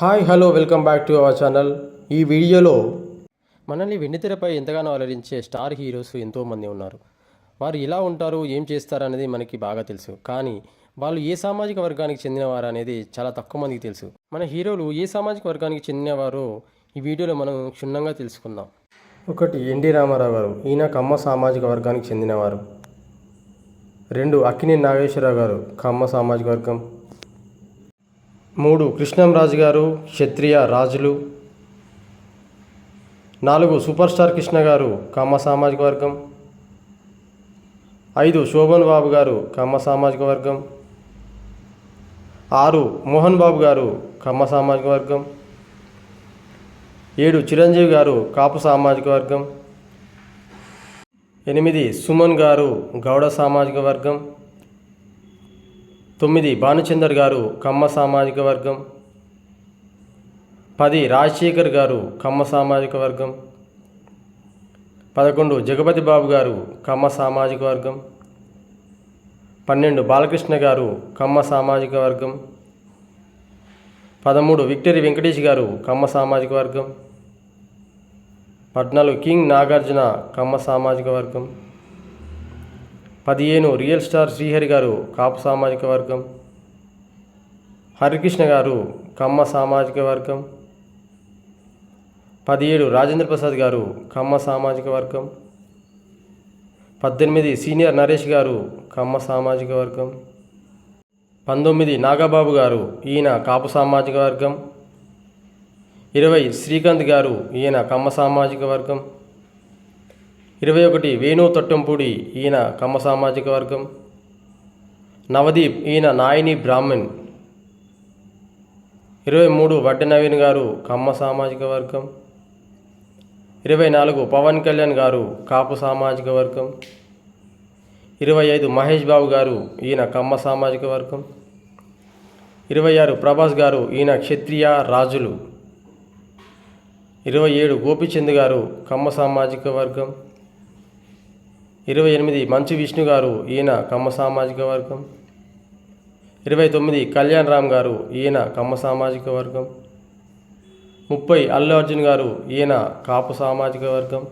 Hi hello welcome back to our channel. ఈ వీడియోలో మనల్ని వెండితెరపై ఎంతగానో అలరించే స్టార్ హీరోస్ ఎంతోమంది ఉన్నారు. వారు ఎలా ఉంటారు ఏం చేస్తారు అనేది మనకి బాగా తెలుసు. కానీ వాళ్ళు ఏ సామాజిక వర్గానికి చెందినవారు అనేది చాలా తక్కువ మందికి తెలుసు. మన హీరోలు ఏ సామాజిక వర్గానికి చెందినవారో ఈ వీడియోలో మనం క్షుణ్ణంగా తెలుసుకుందాం. ఒకటి ఎన్టీ రామారావు గారు. ఈయన కమ్మ సామాజిక వర్గానికి చెందినవారు. రెండు అక్కినేని నాగేశ్వరరావు గారు. కమ్మ సామాజిక వర్గం. మూడు కృష్ణంరాజు గారు క్షత్రియ రాజులు. నాలుగు సూపర్ స్టార్ కృష్ణ గారు కమ్మ సామాజిక వర్గం. ఐదు శోభన్ బాబు గారు కమ్మ సామాజిక వర్గం. ఆరు మోహన్ బాబు గారు కమ్మ సామాజిక వర్గం. ఏడు చిరంజీవి గారు కాపు సామాజిక వర్గం. ఎనిమిది సుమన్ గారు గౌడ సామాజిక వర్గం. తొమ్మిది భానుచందర్ గారు కమ్మ సామాజిక వర్గం. పది రాజశేఖర్ గారు కమ్మ సామాజిక వర్గం. పదకొండు జగపతి బాబు గారు కమ్మ సామాజిక వర్గం. పన్నెండు బాలకృష్ణ గారు కమ్మ సామాజిక వర్గం. పదమూడు విక్టరీ వెంకటేష్ గారు కమ్మ సామాజిక వర్గం. పద్నాలుగు కింగ్ నాగార్జున కమ్మ సామాజిక వర్గం. పదిహేను రియల్ స్టార్ శ్రీహరి గారు కాపు సామాజిక వర్గం. హరికృష్ణ గారు కమ్మ సామాజిక వర్గం. పదిహేడు రాజేంద్ర ప్రసాద్ గారు కమ్మ సామాజిక వర్గం. పద్దెనిమిది సీనియర్ నరేష్ గారు కమ్మ సామాజిక వర్గం. పంతొమ్మిది నాగబాబు గారు ఈయన కాపు సామాజిక వర్గం. ఇరవై శ్రీకాంత్ గారు ఈయన కమ్మ సామాజిక వర్గం. ఇరవై ఒకటి వేణు తొట్టంపూడి ఈయన కమ్మ సామాజిక వర్గం. నవదీప్ ఈయన నాయని బ్రాహ్మణ్. ఇరవై మూడు వడ్డ నవీన్ గారు కమ్మ సామాజిక వర్గం. ఇరవై నాలుగు పవన్ కళ్యాణ్ గారు కాపు సామాజిక వర్గం. ఇరవై ఐదు మహేష్ బాబు గారు ఈయన కమ్మ సామాజిక వర్గం. ఇరవై ఆరు ప్రభాస్ గారు ఈయన క్షత్రియ రాజులు. ఇరవై ఏడు గోపిచంద్ గారు కమ్మ సామాజిక వర్గం. ఇరవై ఎనిమిది మంచు విష్ణు గారు ఈయన కమ్మ సామాజిక వర్గం. ఇరవై తొమ్మిది కళ్యాణ్ రామ్ గారు ఈయన కమ్మ సామాజిక వర్గం. ముప్పై అల్లు అర్జున్ గారు ఈయన కాపు సామాజిక వర్గం.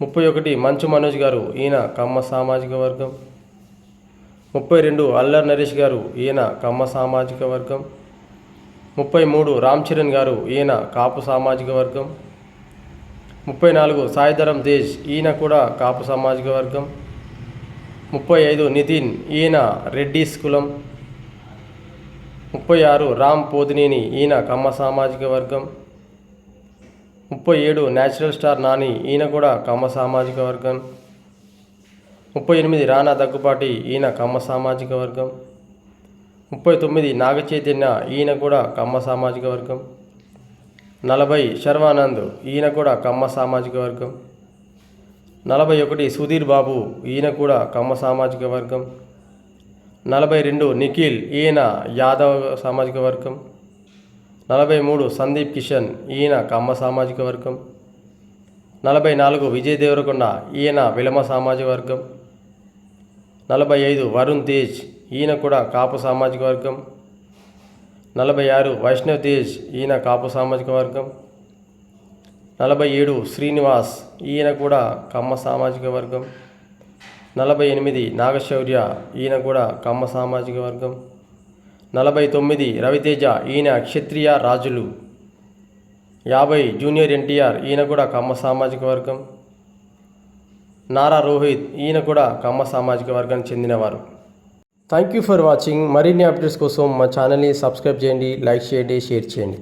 ముప్పై ఒకటి మంచు మనోజ్ గారు ఈయన కమ్మ సామాజిక వర్గం. ముప్పై రెండు అల్లర్ నరేష్ గారు ఈయన కమ్మ సామాజిక వర్గం. ముప్పై మూడు రామ్ చరణ్ గారు ఈయన కాపు సామాజిక వర్గం. ముప్పై నాలుగు సాయిధరం దేశ్ ఈయన కూడా కాపు సామాజిక వర్గం. ముప్పై ఐదు నితిన్ ఈయన రెడ్డిస్ కులం ముప్పై ఆరు రామ్ పోదినేని ఈయన కమ్మ సామాజిక వర్గం. ముప్పై ఏడు న్యాచురల్ స్టార్ నాని ఈయన కూడా కమ్మ సామాజిక వర్గం. ముప్పై ఎనిమిది రానా దగ్గుపాటి ఈయన కమ్మ సామాజిక వర్గం. ముప్పై తొమ్మిది నాగచైతన్య ఈయన కూడా కమ్మ సామాజిక వర్గం. నలభై శర్వానంద్ ఈయన కూడా కమ్మ సామాజిక వర్గం. నలభై ఒకటి సుధీర్ బాబు ఈయన కూడా కమ్మ సామాజిక వర్గం. నలభై రెండు నిఖిల్ ఈయన యాదవ్ సామాజిక వర్గం. నలభై మూడు సందీప్ కిషన్ ఈయన కమ్మ సామాజిక వర్గం. నలభై నాలుగు విజయ్ దేవరకొండ ఈయన విలమ సామాజిక వర్గం. నలభై ఐదు వరుణ్ తేజ్ ఈయన కూడా కాపు సామాజిక వర్గం. నలభై ఆరు వైష్ణవ్ తేజ్ ఈయన కాపు సామాజిక వర్గం. నలభై ఏడు శ్రీనివాస్ ఈయన కూడా కమ్మ సామాజిక వర్గం. నలభై ఎనిమిది నాగశౌర్య ఈయన కూడా కమ్మ సామాజిక వర్గం. నలభై తొమ్మిది రవితేజ ఈయన క్షత్రియ రాజులు. యాభై జూనియర్ ఎన్టీఆర్ ఈయన కూడా కమ్మ సామాజిక వర్గం. నారా రోహిత్ ఈయన కూడా కమ్మ సామాజిక వర్గానికి చెందినవారు. థ్యాంక్ యూ ఫర్ వాచింగ్ మరిన్ని అప్డేట్స్ కోసం మా ఛానల్ని సబ్స్క్రైబ్ చేయండి లైక్ చేయండి షేర్ చేయండి.